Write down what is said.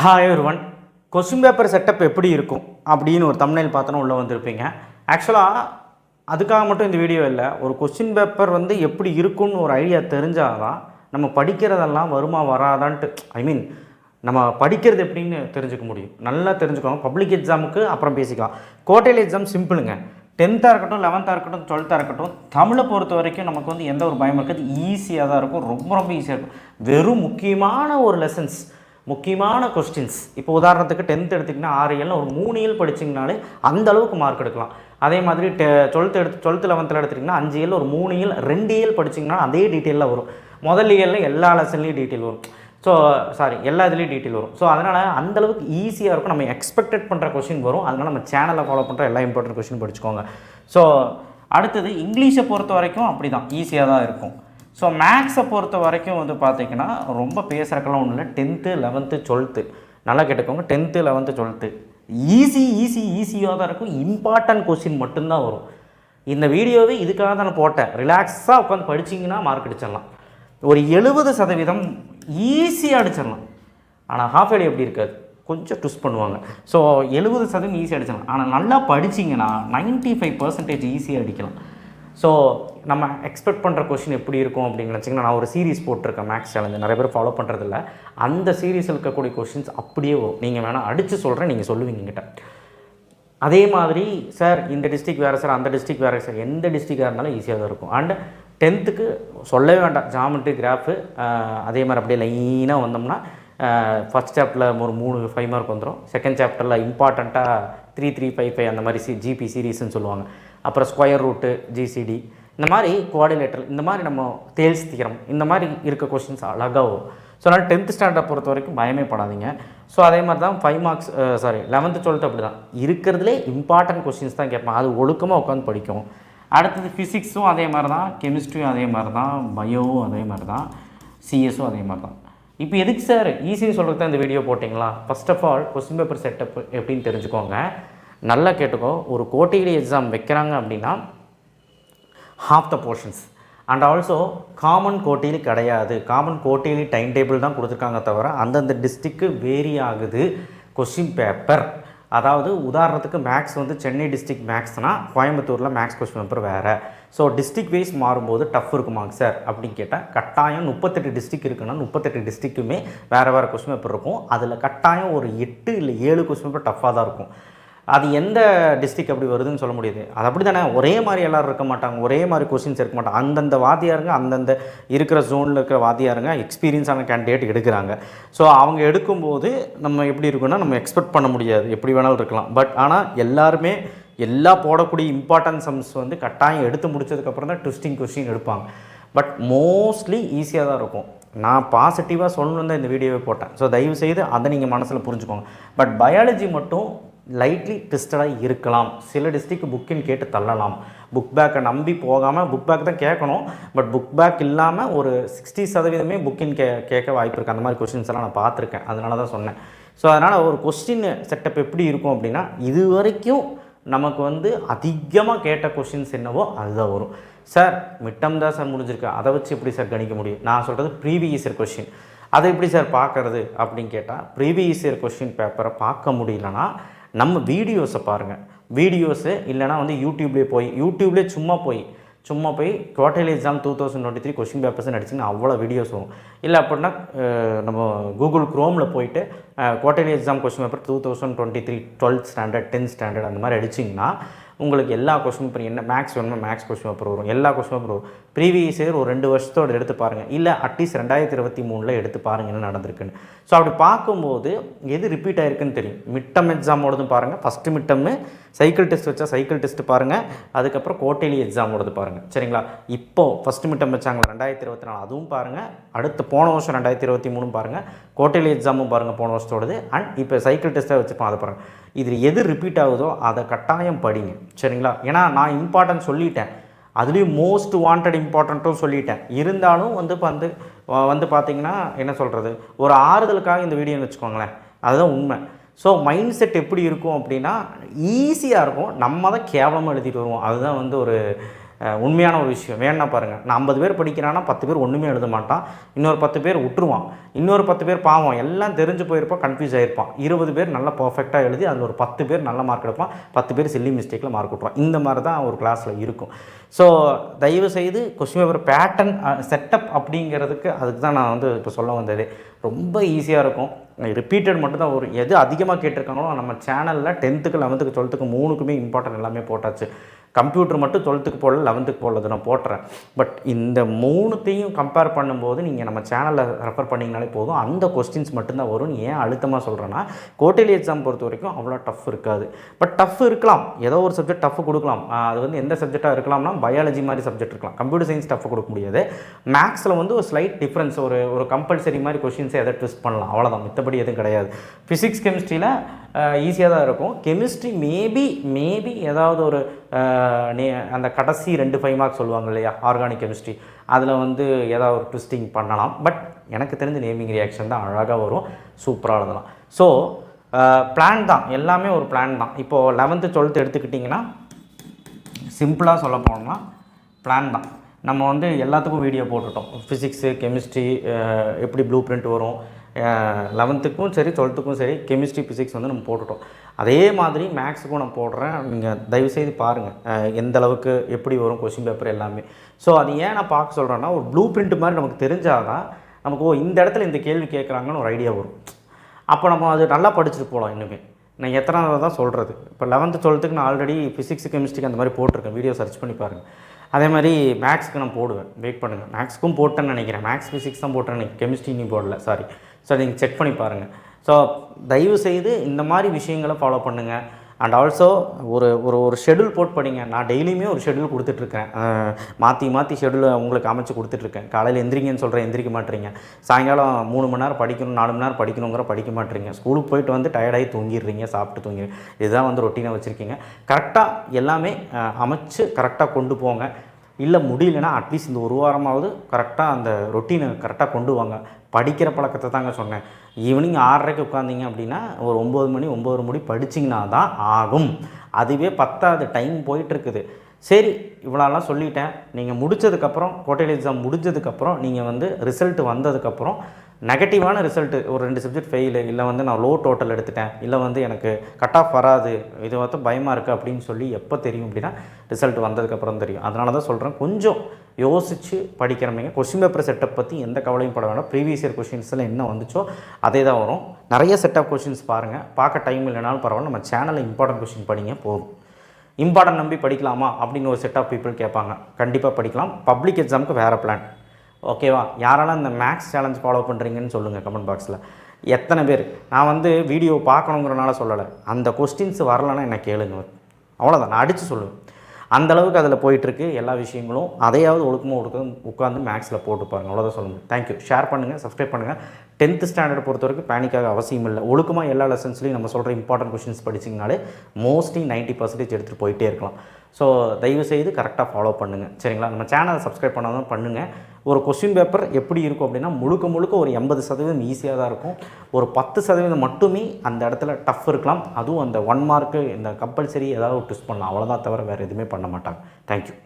Hi ஒருவன் question paper setup எப்படி இருக்கும் அப்படின்னு ஒரு தமிழில் பார்த்தோன்னா உள்ளே வந்திருப்பீங்க. ஆக்சுவலாக அதுக்காக மட்டும் இந்த வீடியோ இல்லை. ஒரு கொஸ்டின் பேப்பர் வந்து எப்படி இருக்கும்னு ஒரு ஐடியா தெரிஞ்சால் தான் நம்ம படிக்கிறதெல்லாம் வருமா வராதான்ட்டு ஐ மீன் நம்ம படிக்கிறது எப்படின்னு தெரிஞ்சுக்க முடியும். நல்லா தெரிஞ்சுக்கோங்க. பப்ளிக் எக்ஸாமுக்கு அப்புறம் பேசிக்கலாம். கோட்டையில் எக்ஸாம் சிம்பிளுங்க டென்த்தாக இருக்கட்டும் லெவன்த்தாக இருக்கட்டும் டுவெல்த்தாக இருக்கட்டும் தமிழை பொறுத்த வரைக்கும் நமக்கு வந்து எந்த ஒரு பயமும் இருக்காது. ஈஸியாக தான் இருக்கும். ரொம்ப ரொம்ப ஈஸியாக இருக்கும். வெறும் முக்கியமான ஒரு லெசன்ஸ் முக்கியமான கொஸ்டின்ஸ் இப்போ உதாரணத்துக்கு டென்த் எடுத்திங்கன்னா ஆறு ஏழில் ஒரு மூணு இயல் படிச்சிங்கனாலே அந்த அளவுக்கு மார்க் எடுக்கலாம். அதே மாதிரி டெ டுவெல்த் எடுத்து டுவெல்த்து லெவன்த்தில் எடுத்துட்டிங்கன்னா அஞ்சு இயல் ஒரு மூணு இயல் ரெண்டு இயல் படிச்சிங்கன்னா அதே டீட்டெயிலில் வரும். முதல் இயலில் எல்லா லெசன்லேயும் டீட்டெயில் வரும். ஸோ சாரி எல்லா இதுலேயும் டீட்டெயில் வரும். ஸோ அதனால் அந்தளவுக்கு ஈஸியாக இருக்கும். நம்ம எக்ஸ்பெக்டட் பண்ணுற கொஷின் வரும். அதனால் நம்ம சேனலை ஃபாலோ பண்ணுற எல்லா இம்பார்ட்டன்ட் கொஷின் படிச்சுக்கோங்க. ஸோ அடுத்தது இங்கிலீஷை பொறுத்த வரைக்கும் அப்படி தான் ஈஸியாக தான் இருக்கும். ஸோ மேக்ஸை பொறுத்த வரைக்கும் வந்து பார்த்திங்கன்னா ரொம்ப பேசுகிறக்கெல்லாம் ஒன்றும் இல்லை. டென்த்து லெவன்த்து டுவெல்த்து நல்லா கேட்டுக்கோங்க. Tenth eleventh twelfth easy easy ஈஸியாக தான் இருக்கும். இம்பார்ட்டன்ட் கொஸ்டின் மட்டும்தான் வரும். இந்த வீடியோவே இதுக்காக தான் நான் போட்டேன். ரிலாக்ஸாக உட்காந்து படிச்சிங்கன்னா மார்க் அடிச்சிடலாம். ஒரு எழுபது சதவீதம் ஈஸியாக அடிச்சிடலாம். ஆனால் ஹாஃப் ஏர்லி எப்படி இருக்காது? கொஞ்சம் ட்விஸ்ட் பண்ணுவாங்க. ஸோ எழுபது சதவீதம் ஈஸியாக அடிச்சிடலாம். ஆனால் நல்லா படிச்சிங்கன்னா நைன்ட்டி ஃபைவ் பர்சன்டேஜ் ஈஸியாக அடிக்கலாம். ஸோ நம்ம எக்ஸ்பெக்ட் பண்ணுற கொஷின் எப்படி இருக்கும் அப்படின்னு நினச்சிங்கன்னா நான் ஒரு சீரிஸ் போட்டிருக்கேன் மேக்ஸ் சேலஞ்சு நிறைய பேர் ஃபாலோ பண்ணுறதில்ல அந்த சீரீஸில் இருக்கக்கூடிய கொஷின்ஸ் அப்படியே வரும். நீங்கள் வேணால் அடித்து சொல்கிறேன் நீங்கள் சொல்லுவீங்க என்கிட்ட. அதே மாதிரி சார் இந்த டிஸ்ட்ரிக் வேறு சார் அந்த டிஸ்ட்ரிக் வேறு சார் எந்த டிஸ்ட்ரிக்டாக இருந்தாலும் ஈஸியாக தான் இருக்கும். அண்ட் டென்த்துக்கு சொல்லவே வேண்டாம். ஜாமெண்ட்ரி கிராஃபு அதே மாதிரி அப்படியே லைனாக வந்தோம்னா ஃபஸ்ட் சாப்டரில் ஒரு மூணு ஃபைவ் மார்க் வந்துடும் செகண்ட் சாப்டரில் இம்பார்ட்டண்ட்டாக த்ரீ த்ரீ ஃபைவ் ஃபைவ் அந்த மாதிரி சி ஜிபி சீரீஸ்ன்னு சொல்லுவாங்க. அப்புறம் ஸ்கொயர் ரூட்டு ஜிசிடி இந்த மாதிரி கோஆர்டினேட்டர் இந்த மாதிரி நம்ம தேல்ஸ் தீரம் இந்த மாதிரி இருக்க கொஷின்ஸ் அழகாக வரும் ஸோ அதனால் டென்த் ஸ்டாண்டர்ட் பொறுத்த வரைக்கும் பயமே படாதீங்க. ஸோ அதே மாதிரி தான் five marks sorry eleventh twelfth அப்படி தான் இருக்கிறதுலே இம்பார்ட்டன்ட் கொஷின்ஸ் தான் கேட்பேன். அது ஒழுக்கமாக உட்காந்து படிக்கும். அடுத்தது ஃபிசிக்ஸும் அதே மாதிரி தான் கெமிஸ்ட்ரியும் அதே மாதிரி தான் பயோவும் அதே மாதிரி தான் சிஎஸும் அதே மாதிரி தான். இப்போ எதுக்கு சார் ஈஸின்னு சொல்கிறது தான் இந்த வீடியோ போட்டிங்களா? First of all question paper setup எப்படின்னு தெரிஞ்சுக்கோங்க. நல்லா கேட்டுக்கோ ஒரு கோட்டையில் எக்ஸாம் வைக்கிறாங்க அப்படின்னா half the portions and also common கோட்டையில் கிடையாது. காமன் கோட்டையில் டைம் டேபிள் தான் கொடுத்துருக்காங்க தவிர அந்தந்த டிஸ்ட்ரிக்கு வேரி ஆகுது. கொஷின் பேப்பர் அதாவது உதாரணத்துக்கு மேக்ஸ் வந்து சென்னை டிஸ்ட்ரிக்ட் மேக்ஸ்னால் கோயம்புத்தூரில் மேக்ஸ் கொஸ்டின் பேப்பர் வேறு. ஸோ டிஸ்ட்ரிக் வைஸ் மாறும்போது டஃப் இருக்குமாங்க சார் அப்படின்னு கேட்டால் கட்டாயம் முப்பத்தெட்டு டிஸ்ட்ரிக் இருக்குன்னா முப்பத்தெட்டு டிஸ்ட்ரிக்குமே வேறு வேறு கொஸ்டின் பேப்பர் இருக்கும். அதில் கட்டாயம் ஒரு எட்டு இல்லை ஏழு கொஸ்டின் பேப்பர் டஃப்பாக தான் இருக்கும். அது எந்த டிஸ்ட்ரிக் அப்படி வருதுன்னு சொல்ல முடியாது. அது அப்படி தானே ஒரே மாதிரி எல்லோரும் இருக்க மாட்டாங்க. ஒரே மாதிரி கொஸ்டின்ஸ் இருக்க மாட்டாங்க. அந்தந்த வாத்தியாருங்க அந்தந்த இருக்கிற ஜோனில் இருக்கிற வாத்தியாருங்க எக்ஸ்பீரியன்ஸான கேண்டிடேட் எடுக்கிறாங்க. ஸோ அவங்க எடுக்கும்போது நம்ம எப்படி இருக்குன்னா நம்ம எக்ஸ்பெக்ட் பண்ண முடியாது. எப்படி வேணாலும் இருக்கலாம். பட் ஆனால் எல்லாருமே எல்லா போடக்கூடிய இம்பார்ட்டன்ட் சம்ஸ் வந்து கட்டாயம் எடுத்து முடிச்சதுக்கப்புறம் தான் ட்விஸ்டிங் கொஸ்டின் எடுப்பாங்க. பட் மோஸ்ட்லி ஈஸியாக தான் இருக்கும். நான் பாசிட்டிவாக சொல்லணும் தான் இந்த வீடியோவை போட்டேன். ஸோ தயவு செய்து அதை நீங்கள் மனசில் புரிஞ்சுக்கோங்க. பட் பயாலஜி மட்டும் லைட்லி டெஸ்டடாக இருக்கலாம். சில டிஸ்ட்ரிக்ட் புக்கின்னு கேட்டு தள்ளலாம். புக் பேக்கை நம்பி போகாமல் புக் பேக் தான் கேட்கணும். பட் புக் பேக் இல்லாமல் ஒரு சிக்ஸ்டி சதவீதமே புக்கின் கே கேட்க வாய்ப்பு இருக்குது அந்த மாதிரி கொஸ்டின்ஸ் எல்லாம் நான் பார்த்துருக்கேன். அதனால தான் சொன்னேன். ஸோ அதனால் ஒரு கொஸ்டின் செட்டப் எப்படி இருக்கும் அப்படின்னா இது வரைக்கும் நமக்கு வந்து அதிகமாக கேட்ட கொஷின்ஸ் என்னவோ அதுதான் வரும். சார் மிட்டம் தான் சார் முடிஞ்சிருக்கு. அதை வச்சு எப்படி சார் கணிக்க முடியும்? நான் சொல்கிறது ப்ரீவியஸ் இயர் கொஷின் அதை எப்படி சார் பார்க்குறது அப்படின்னு கேட்டால் ப்ரீவியஸ் இயர் கொஷின் பேப்பரை பார்க்க முடியலன்னா நம்ம வீடியோஸை பாருங்கள் வீடியோஸு இல்லைனா வந்து யூடியூப்லேயே போய் யூடியூப்லேயே சும்மா போய் சும்மா போய் quarterly exam two thousand twenty three question papers நடிச்சிங்கன்னா அவ்வளோ வீடியோஸ் வரும். இல்லை அப்படின்னா நம்ம கூகுள் க்ரோமில் போயிட்டு quarterly exam question paper two thousand twenty three twelfth standard tenth standard அந்த மாதிரி அடிச்சிங்கன்னா உங்களுக்கு எல்லா கொஸ்டின் பேப்பர் என்ன மேக்ஸ் வேணுமோ மேக்ஸ் கொஸ்டின் பேப்பர் வரும். எல்லா கொஸ்டின் பேப்பர் வரும். ப்ரீவியஸ் இயர் ஒரு ரெண்டு வருஷத்தோட எடுத்து பாருங்கள் இல்லை அட்லீஸ்ட் ரெண்டாயிரத்தி இருபத்தி மூணில் எடுத்து பாருங்கள் என்ன நடந்திருக்குன்னு. ஸோ அப்படி பார்க்கும்போது எது ரிப்பீட் ஆயிருக்குன்னு தெரியும். மிட்டம் எக்ஸாமோடதும் பாருங்கள் ஃபஸ்ட்டு மிட்டம்மு சைக்கிள் டெஸ்ட் வச்சா சைக்கிள் டெஸ்ட் பாருங்கள் அதுக்கப்புறம் கோட்டேலி எக்ஸாமோடது பாருங்கள் சரிங்களா? இப்போ ஃபஸ்ட்டு மிட்டம் வச்சாங்களா ரெண்டாயிரத்தி இருபத்தி நாலு அதுவும் பாருங்கள் அடுத்து போன வருஷம் ரெண்டாயிரத்தி இருபத்தி மூணும் பாருங்கள் கோட்டேலி எக்ஸாமும் பாருங்கள் போன வருஷத்தோடது. அண்ட் இப்போ சைக்கிள் டெஸ்ட்டாக வச்சுப்போம் அதை பாருங்கள் இதில் எது ரிப்பீட் ஆகுதோ அதை கட்டாயம் படிங்க. சரிங்களா? ஏன்னா நான் இம்பார்ட்டன்ட் சொல்லிட்டேன். அதுலேயும் மோஸ்ட் வாண்டட் இம்பார்ட்டண்ட்டும் சொல்லிட்டேன். இருந்தாலும் வந்து இப்போ வந்து வந்து பார்த்தீங்கன்னா என்ன சொல்கிறது ஒரு ஆறுதலுக்காக இந்த வீடியோன்னு வச்சுக்கோங்களேன். அதுதான் உண்மை. ஸோ மைண்ட் செட் எப்படி இருக்கும் அப்படின்னா ஈஸியாக இருக்கும். நம்ம தான் கேவலமாக எழுதிட்டு வருவோம். அதுதான் வந்து ஒரு உண்மையான ஒரு விஷயம். வேணா பாருங்கள் நான் ஐம்பது பேர் படிக்கிறான்னா பத்து பேர் ஒன்றுமே எழுத மாட்டான். இன்னொரு பத்து பேர் விட்டுருவான் இன்னொரு பத்து பேர் பாவம். எல்லாம் தெரிஞ்சு போயிருப்பான் கன்ஃபியூஸ் ஆகிருப்பான் இருபது பேர் நல்லா பர்ஃபெக்டாக எழுதி அதில் ஒரு பத்து பேர் நல்ல மார்க் எடுப்பான். பத்து பேர் சில்லி மிஸ்டேக்கில் மார்க் விட்ருவான் இந்த மாதிரி தான் ஒரு கிளாஸில் இருக்கும். ஸோ தயவு செய்து கொஸ்டின் பேப்பர் பேட்டர்ன் செட்டப் அப்படிங்கிறதுக்கு அதுக்கு தான் நான் வந்து இப்போ சொல்ல வந்தது. ரொம்ப ஈஸியாக இருக்கும். ரிப்பீட்டட் மட்டும் தான் எது அதிகமாக கேட்டிருக்காங்களோ நம்ம சேனலில் டென்த்துக்கு லெவன்த்துக்கு டுவெல்த்துக்கு மூணுக்குமே இம்பார்ட்டன்ட் எல்லாமே போட்டாச்சு. கம்ப்யூட்டர் மட்டும் டுவெல்த்துக்கு போடல லெவன்த்துக்கு போடல நான் போட்டுறேன். பட் இந்த மூணுத்தையும் கம்பேர் பண்ணும்போது நீங்கள் நம்ம சேனலில் ரெஃபர் பண்ணிங்கனாலே போதும். அந்த கொஸ்டின்ஸ் மட்டும்தான் வரும். ஏன் அழுத்தமாக சொல்கிறேன்னா கோட்டைலி எக்ஸாம் பொறுத்த வரைக்கும் அவ்வளோ டஃப் இருக்காது. பட் டஃப் இருக்கலாம். ஏதோ ஒரு சப்ஜெக்ட் டஃப் கொடுக்கலாம். அது வந்து எந்த சப்ஜெக்டாக இருக்கலாம்னா பயாலஜி மாதிரி சப்ஜெக்ட் இருக்கலாம். கம்ப்யூட்டர் சயின்ஸ் டஃப் கொடுக்க முடியாது. மேக்ஸில் வந்து ஒரு ஸ்லைட் டிஃப்ரென்ஸ் ஒரு ஒரு கம்பல்சரி மாதிரி கொஷின்ஸை எதை ட்விஸ்ட் பண்ணலாம். அவ்வளோதான் மித்தபடி எதுவும் கிடையாது. ஃபிசிக்ஸ் கெமிஸ்ட்ரியில் ஈஸியாக தான் இருக்கும். கெமிஸ்ட்ரி மேபி மேபி ஏதாவது ஒரு நே அந்த கடைசி ரெண்டு ஃபைவ் மார்க்ஸ் சொல்லுவாங்க இல்லையா ஆர்கானிக் கெமிஸ்ட்ரி அதில் வந்து ஏதாவது ஒரு ட்விஸ்டிங் பண்ணலாம். பட் எனக்கு தெரிஞ்ச நேமிங் ரியாக்ஷன் தான் அழகாக வரும். சூப்பராக எழுதலாம். ஸோ பிளான் தான். எல்லாமே ஒரு பிளான் தான். இப்போது லெவன்த்து டுவெல்த்து எடுத்துக்கிட்டிங்கன்னா சிம்பிளாக சொல்ல போனோம்னா பிளான் தான். நம்ம வந்து எல்லாத்துக்கும் வீடியோ போட்டுட்டோம். ஃபிசிக்ஸு கெமிஸ்ட்ரி எப்படி ப்ளூ பிரிண்ட் வரும் லெவன்த்துக்கும் சரி டுவெல்த்துக்கும் சரி கெமிஸ்ட்ரி ஃபிசிக்ஸ் வந்து நம்ம போட்டுட்டோம். அதே மாதிரி மேக்ஸுக்கும் நான் போடுறேன். நீங்கள் தயவுசெய்து பாருங்கள் எந்த அளவுக்கு எப்படி வரும் கொஷின் பேப்பர் எல்லாமே. ஸோ அது ஏன் நான் பார்க்க சொல்கிறேன்னா ஒரு ப்ளூ பிரிண்ட் மாதிரி நமக்கு தெரிஞ்சால் தான் நமக்கு ஓ இந்த இடத்துல இந்த கேள்வி கேட்குறாங்கன்னு ஒரு ஐடியா வரும். அப்போ நம்ம அது நல்லா படிச்சுட்டு போகலாம் இன்னுமே நான் எத்தனை தான் சொல்கிறது இப்போ லெவன்த்து டுவெல்த்துக்கு நான் ஆல்ரெடி ஃபிசிக்ஸ் கெமிஸ்ட்ரிக்கு அந்த மாதிரி போட்டிருக்கேன். வீடியோ சர்ச் பண்ணி பாருங்கள் அதே மாதிரி மேக்ஸ்க்கு நான் போடுவேன். வெயிட் பண்ணுங்கள் மேக்ஸ்க்கும் போட்டேன்னு நினைக்கிறேன். மேக்ஸ் ஃபிசிக்ஸ் தான் போட்டேன் நினைக்கிறேன். கெமிஸ்ட்ரி நீ போடல. சாரி ஸோ நீங்கள் செக் பண்ணி பாருங்கள் ஸோ தயவு செய்து இந்த மாதிரி விஷயங்களை ஃபாலோ பண்ணுங்கள் அண்ட் ஆல்சோ ஒரு ஒரு ஒரு ஷெடியூல் போட்டு பண்ணிங்க நான் டெய்லியுமே ஒரு ஷெடியூல் கொடுத்துட்ருக்கேன். மாற்றி மாற்றி ஷெடியூல் உங்களுக்கு அமைச்சு கொடுத்துட்ருக்கேன். காலையில் எந்திரிங்கன்னு சொல்கிறேன் எந்திரிக்க மாட்டீங்க. சாயங்காலம் மூணு மணி நேரம் படிக்கணும் நாலு மணி நேரம் படிக்கணுங்கிற படிக்க மாட்டீங்க. ஸ்கூலுக்கு போயிட்டு வந்து டயர்டாகி தூங்கிடுறீங்க சாப்பிட்டு தூங்கிடுறீங்க. இதுதான் வந்து ரொட்டீனாக வச்சுருக்கீங்க. கரெக்டாக எல்லாமே அமைச்சு கரெக்டாக கொண்டு போங்க. இல்லை முடியலன்னா அட்லீஸ்ட் இந்த ஒரு வாரமாவது கரெக்டாக அந்த ரொட்டீனை கரெக்டாக கொண்டு வாங்க. படிக்கிற பழக்கத்தை தாங்க சொன்னேன். ஈவினிங் ஆறரைக்கு உட்காந்திங்க அப்படின்னா ஒரு ஒம்பது மணி ஒம்பது மணி படிச்சிங்கன்னா தான் ஆகும். அதுவே பத்தாவது டைம் போயிட்டுருக்குது. சரி இவ்வளோலாம் சொல்லிட்டேன். நீங்கள் முடிச்சதுக்கப்புறம் கோட்டையில் எக்ஸாம் முடிஞ்சதுக்கப்புறம் நீங்கள் வந்து ரிசல்ட் வந்ததுக்கப்புறம் நெகட்டிவான ரிசல்ட்டு ஒரு ரெண்டு சப்ஜெக்ட் ஃபெயிலு இல்லை வந்து நான் லோ டோட்டல் எடுத்துட்டேன் இல்லை வந்து எனக்கு கட் ஆஃப் வராது இது வந்து பயமாக இருக்குது அப்படின்னு சொல்லி எப்போ தெரியும் அப்படின்னா ரிசல்ட் வந்ததுக்கப்புறம் தெரியும். அதனால தான் சொல்கிறேன் கொஞ்சம் யோசித்து படிக்கிறவங்க கொஷின் பேப்பர் செட்டப் பற்றி எந்த கவலையும் பட வேண்டாம். ப்ரீவியஸ் இயர் கொஷின்ஸில் என்ன வந்துச்சோ அதே தான் வரும். நிறைய செட் ஆஃப் கொஷின்ஸ் பாருங்கள் பார்க்க டைம் இல்லைனாலும் பரவாயில்ல நம்ம சேனலில் இம்பார்ட்டன்ட் கொஷின் படிங்க போதும். இம்பார்ட்டன்ட் நம்பி படிக்கலாமா அப்படின்னு ஒரு செட் ஆஃப் பீப்புள் கேட்பாங்க. கண்டிப்பாக படிக்கலாம். பப்ளிக் எக்ஸாமுக்கு வேறு பிளான் ஓகேவா? யாரெல்லாம் இந்த மேக்ஸ் சேலஞ்ச் ஃபாலோ பண்ணுறீங்கன்னு சொல்லுங்கள் கமெண்ட் பாக்ஸில் எத்தனை பேர்? நான் வந்து வீடியோ பார்க்கணுங்கிறனால சொல்லலை. அந்த கொஸ்டின்ஸ் வரலன்னா என்ன கேளுங்க. அவ்வளோதான் நான் அடித்து சொல்லுவேன். அந்தளவுக்கு அதில் போயிட்டுருக்கு. எல்லா விஷயங்களும் அதையாவது ஒழுக்கமாக ஒழுக்க உட்காந்து மேக்ஸில் போட்டு பாருங்கள் அவ்வளோதான் சொல்லுங்கள் தேங்க்யூ ஷேர் பண்ணுங்கள் சப்ஸ்கிரைப் பண்ணுங்கள் டென்த்து ஸ்டாண்டர்ட் பொறுத்த வரைக்கும் பேனிக்காக அவசியம் இல்லை. ஒழுக்கமாக எல்லா லெசன்ஸ்லையும் நம்ம சொல்கிற இம்பார்ட்டன்ட் கொஷின்ஸ் படிச்சிங்கனாலே மோஸ்ட்லி 90% பர்சன்டேஜ் எடுத்துகிட்டு போயிட்டே இருக்கலாம். ஸோ தயவு செய்து கரெக்டாக ஃபாலோ பண்ணுங்கள் சரிங்களா? நம்ம சேனலை சப்ஸ்கிரைப் பண்ணாதான் பண்ணுங்கள் ஒரு கொஸ்டின் பேப்பர் எப்படி இருக்கும் அப்படின்னா முழுக்க முழுக்க ஒரு எண்பது சதவீதம் ஈஸியாக தான் இருக்கும். ஒரு பத்து சதவீதம் மட்டுமே அந்த இடத்துல டஃப் இருக்கலாம். அதுவும் அந்த ஒன் மார்க்கு இந்த கம்பல்சரி ஏதாவது ட்விஸ்ட் பண்ணலாம். அவ்வளோதான் தவிர வேறு எதுவுமே பண்ண மாட்டாங்க. தேங்க்யூ